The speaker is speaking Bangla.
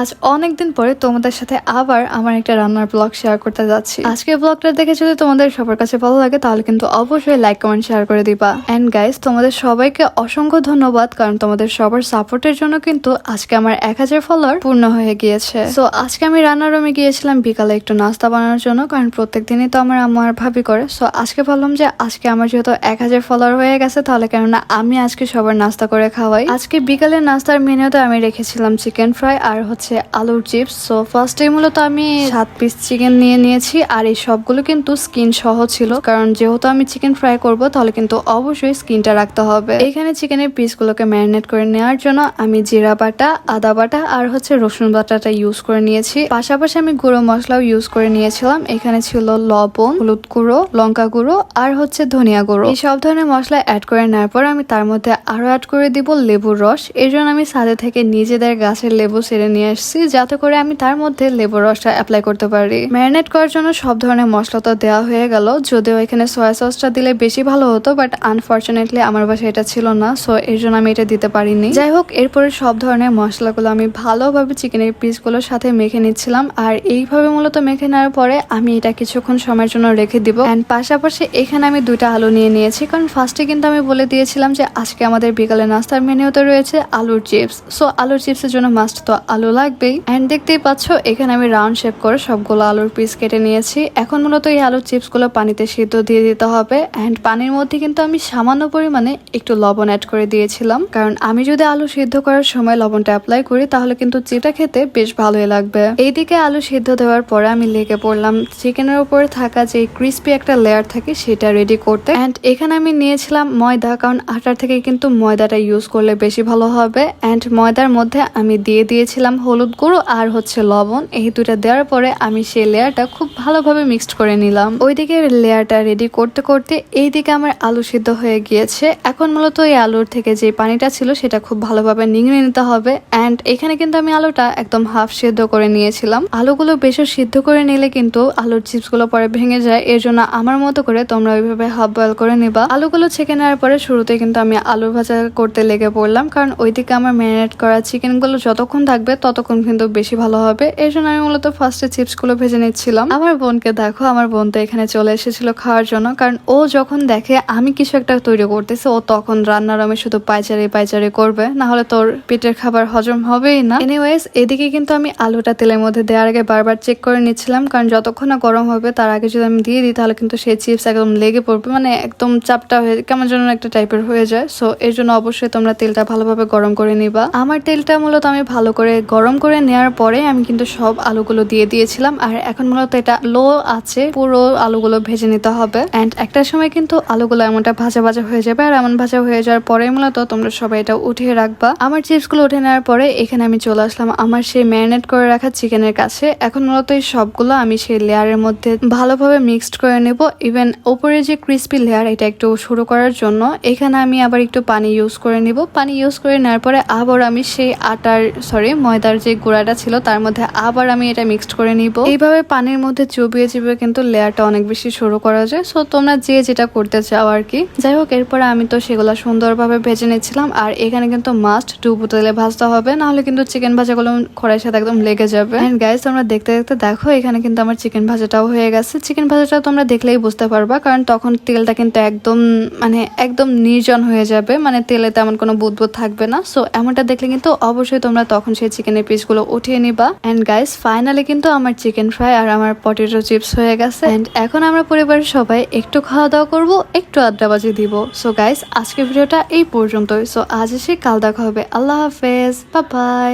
আজ অনেকদিন পরে তোমাদের সাথে আবার আমার একটা রান্নার ব্লগ শেয়ার করতে যাচ্ছি। আজকে ব্লগটা দেখে যদি তোমাদের সবার কাছে ভালো লাগে, তাহলে কিন্তু অবশ্যই লাইক কমেন্ট শেয়ার করে দিবা। এন্ড গাইস তোমাদের সবাইকে অসংখ্য ধন্যবাদ, কারণ তোমাদের সবার সাপোর্টের জন্য কিন্তু আজকে আমার এক হাজার ফলোয়ার পূর্ণ হয়ে গিয়েছে। তো আজকে আমি রান্নার রুমে গিয়েছিলাম বিকালে একটু নাস্তা বানানোর জন্য, কারণ প্রত্যেক দিনই তো আমার আমার ভাবি করে। সো আজকে ভাবলাম যে আজকে আমার যেহেতু এক হাজার ফলোয়ার হয়ে গেছে, তাহলে কেননা আমি আজকে সবার নাস্তা করে খাওয়াই। আজকে বিকালের নাস্তার মেনুতে আমি রেখেছিলাম চিকেন ফ্রাই আর হচ্ছে আলুর চিপস সো ফার্স্টে মূলত আমি সাত পিস চিকেন নিয়ে নিয়েছি, আর এই সবগুলো কিন্তু স্কিন সহ ছিল। কারণ যেহেতু আমি চিকেন ফ্রাই করব, তাহলে কিন্তু অবশ্যই স্কিনটা রাখতে হবে। এখানে চিকেনের পিসগুলোকে ম্যারিনেট করে নেওয়ার জন্য আমি জিরা বাটা, আদা বাটা, আর হচ্ছে রসুন বাটাটা ইউজ করে নিয়েছি। পাশাপাশি আমি গুঁড়ো মশলাও ইউজ করে নিয়েছিলাম। এখানে ছিল লবণ, হলুদ গুঁড়ো, লঙ্কা গুঁড়ো, আর হচ্ছে ধনিয়া গুঁড়ো। এই সব ধরনের মশলা অ্যাড করে নেওয়ার পর আমি তার মধ্যে আরও অ্যাড করে দিব লেবুর রস। এই জন্য আমি সাথে থেকে নিজেদের গাছের লেবু সেরে নিয়ে আসছি যাতে করে আমি তার মধ্যে লেবুর রসটা অ্যাপ্লাই করতে পারি। ম্যারিনেট করার জন্য সব ধরনের মশলা তো দেওয়া হয়ে গেল, যদিও এখানে সয়া সসটা দিলে বেশি ভালো হতো বাট আনফর্চুনেটলি আমার বাসায় এটা ছিল না সো এর জন্য আমি এটা দিতে পারিনি। যাই হোক, এরপরে সব ধরনের মশলাগুলো আমি ভালোভাবে চিকেনের পিসগুলোর সাথে মেখে নিচ্ছিলাম, আর এইভাবে মূলত মেখে নেওয়ার পরে আমি এটা কিছুক্ষণ সময়ের জন্য রেখে দিব। অ্যান্ড পাশাপাশি এখানে আমি দুইটা আলু নিয়ে নিয়েছি, কারণ ফার্স্টে কিন্তু আমি বলে দিয়েছিলাম যে আজকে আমাদের বিকালে নাস্তার মেনুতে রয়েছে আলুর চিপস সো আলুর চিপসের জন্য মাস্ট তো আলু লাগবেই। অ্যান্ড দেখতেই পাচ্ছ, এখানে আমি রাউন্ড শেপ করে সবগুলো আলুর পিস কেটে নিয়েছি। এখন মূলত এই আলুর চিপসগুলো পানিতে সিদ্ধ দিয়ে দিতে হবে। অ্যান্ড পানির মধ্যে কিন্তু আমি সামান্য পরিমাণে একটু লবণ অ্যাড করে দিয়েছিলাম। কারণ আমি যদি আলু সিদ্ধ করার সময় লবণটা অ্যাপ্লাই করি, তাহলে কিন্তু চিটা খেতে বেশ ভালোই লাগবে। এইদিকে আলু সিদ্ধ দেওয়ার পরে আমি লেগে পড়লাম চিকেনের উপরে থাকা যে ক্রিস্পি একটা লেয়ার থাকে, সেটা রেডি করতে। অ্যান্ড এখানে আমি নিয়েছিলাম ময়দা, কারণ আটার থেকে কিন্তু ময়দাটা ইউজ করলে বেশি ভালো হবে। অ্যান্ড ময়দার মধ্যে আমি দিয়ে দিয়েছিলাম হলুদ গুঁড়ো আর হচ্ছে লবণ। এই দুটা দেওয়ার পরে আমি সেই লেয়ারটা খুব ভালোভাবে মিক্সড করে নিলাম। ওইদিকে লেয়ারটা রেডি করতে করতে এইদিকে আমার আলু সিদ্ধ হয়ে গিয়েছে। এখন মূলত এই আলুর থেকে যে পানিটা ছিল সেটা খুব ভালোভাবে নিংড়ে নিতে হবে। অ্যান্ড এখানে কিন্তু আমি আলুটা একদম হাফ সিদ্ধ করে নিয়েছিলাম। আলুগুলো বেশি সিদ্ধ করে নিলে কিন্তু আলুর চিপসগুলো পরে ভেঙে যায়। এর জন্য আমার মতো করে তোমরা ওইভাবে হাফ বয়েল করে নিবা। আলুগুলো ছেঁকে নেওয়ার পরে শুরুতে কিন্তু আমি আলু ভাজা করতে লেগে পড়লাম। কারণ ওইদিকে আমার ম্যারিনেট করা চিকেনগুলো যতক্ষণ থাকবে ততক্ষণ কিন্তু বেশি ভালো হবে। এর জন্য আমি মূলত ফার্স্টে চিপসগুলো ভেজে নিচ্ছিলাম। আমার বোনকে দেখো, আমার বোন তো এখানে চলে এসেছিল খাওয়ার জন্য। কারণ ও যখন দেখে আমি কিছু একটা তৈরি করতেছে, ও তখন রান্নার আমি শুধু পাইচারি পাইচারি করবে। না হলে তোর পেটের খাবার হজম হবেই না। এনিওয়েজ এদিকে কিন্তু আমি আলুটা তেলের মধ্যে দেওয়ার আগে বারবার চেক করে নিচ্ছিলাম। কারণ যতক্ষণ না গরম হবে, তার আগে যদি আমি দিয়ে দিই, তাহলে কিন্তু সেই চিপস একদম লেগে পড়বে। মানে একদম চাপটা হয়ে, কেমন যেন একটা টাইপের হয়ে যায়। সো এর জন্য অবশ্যই তোমরা তেলটা ভালোভাবে গরম করে নিবা। আমার তেলটা মূলত আমি ভালো করে গরম করে নেওয়ার পরে আমি কিন্তু সব আলুগুলো দিয়ে দিয়েছিলাম। আর এখন মূলত এটা লো আছে, পুরো আলুগুলো ভেজে নিতে হবে। অ্যান্ড একটা সময় কিন্তু আলুগুলো এমনটা ভাজা ভাজা হয়ে যাবে। আর এমন ভাজা হয়ে যাওয়ার পরে মূলত তোমরা সবাই এটা উঠিয়ে রাখবা। আমার চিপসগুলো উঠে নেওয়ার পরে এখানে আমি চলে আসলাম আমার সেই ম্যারিনেট করে রাখা চিকেনের কাছে। এখন মূলত এই সবগুলো আমি সেই লেয়ারের মধ্যে ভালোভাবে মিক্সড করে নেব। ইভেন ওপরে যে ক্রিস্পি লেয়ার, এটা একটু শুরু করার জন্য। এখানে আমি আবার একটু পানি ইউজ করে নিব। পানি ইউজ করে নেওয়ার পরে আবার আমি সেই আটার সরি ময়দার যে গুঁড়াটা ছিল, তার মধ্যে আবার আমি এটা মিক্সড করে নিব। এইভাবে পানির মধ্যে চুবিয়ে চিবিয়ে কিন্তু লেয়ারটা অনেক বেশি শুরু করা যায়। সো তোমরা যে যেটা করতে চাও আর কি। যাই হোক, এরপরে আমি তো সেগুলো সুন্দরভাবে ভেজে নিচ্ছিলাম আর এখানে কিন্তু মাস্ট ডুবো তেলে ভাজতে হবে, নাহলে কিন্তু চিকেন ভাজাগুলো খড়াইয়ের সাথে একদম লেগে যাবে। এন্ড গাইস তোমরা দেখতে দেখতে দেখো, এখানে কিন্তু আমার চিকেন ভাজাটাও হয়ে গেছে। চিকেন ভাজাটা তোমরা দেখলেই বুঝতে পারবা, কারণ তখন তেলটা কিন্তু একদম মানে একদম নির্জন হয়ে যাবে। মানে তেলে তেমন কোনো বুদবুদ থাকবে না। সো এমনটা দেখলে কিন্তু অবশ্যই তোমরা তখন সেই চিকেনের পিসগুলো উঠিয়ে নিবা। এন্ড গাইস ফাইনালি কিন্তু আমার চিকেন ফ্রাই আর আমার পটেটো চিপস হয়ে গেছে। এন্ড এখন আমরা পরিবারের সবাই একটু খাওয়া দাওয়া করব, একটু আড্ডাবাজি দিব। সো গাইস আজকের ভিডিওটা এই পর্যন্তই। সো আজ এসে কাল দেখা হবে। আল্লাহ হাফেজ। বাই